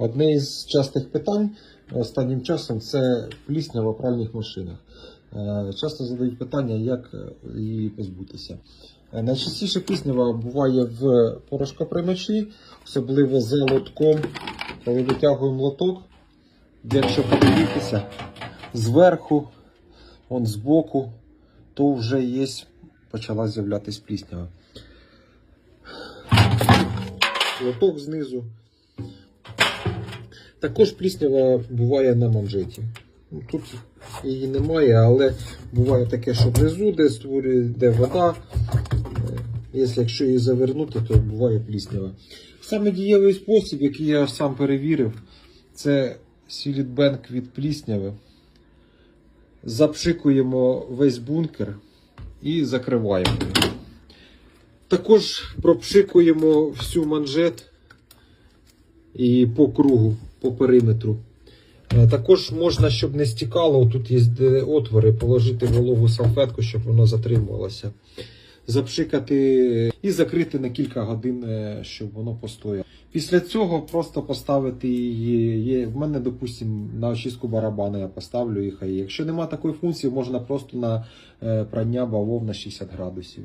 Одне із частих питань останнім часом це плісня в пральних машинах. Е, Часто задають питання, як е, її позбутися. Е, Найчастіше пліснява буває в порошкоприймачі, особливо за лотком, коли витягуємо лоток. Якщо подивитися зверху, он збоку, то вже є, почала з'являтись пліснява. Лоток знизу. Також пліснява буває на манжеті. Тут її немає, але буває таке, що внизу, де створює, де вода. Е, якщо її завернути, то буває пліснява. Саме дієвий спосіб, який я сам перевірив, це сілітбенк від плісняви. Запшикуємо весь бункер і закриваємо. Також пропшикуємо всю манжет і по кругу, по периметру. Е, Також можна, щоб не стікало, тут є отвори, положити вологу салфетку, щоб воно затримувалося. Запшикати і закрити на кілька годин, е, щоб воно постояло. Після цього просто поставити її. В мене, допустимо, на очистку барабану я поставлю їх. Якщо немає такої функції, можна просто на е, прання бавов на 60 градусів.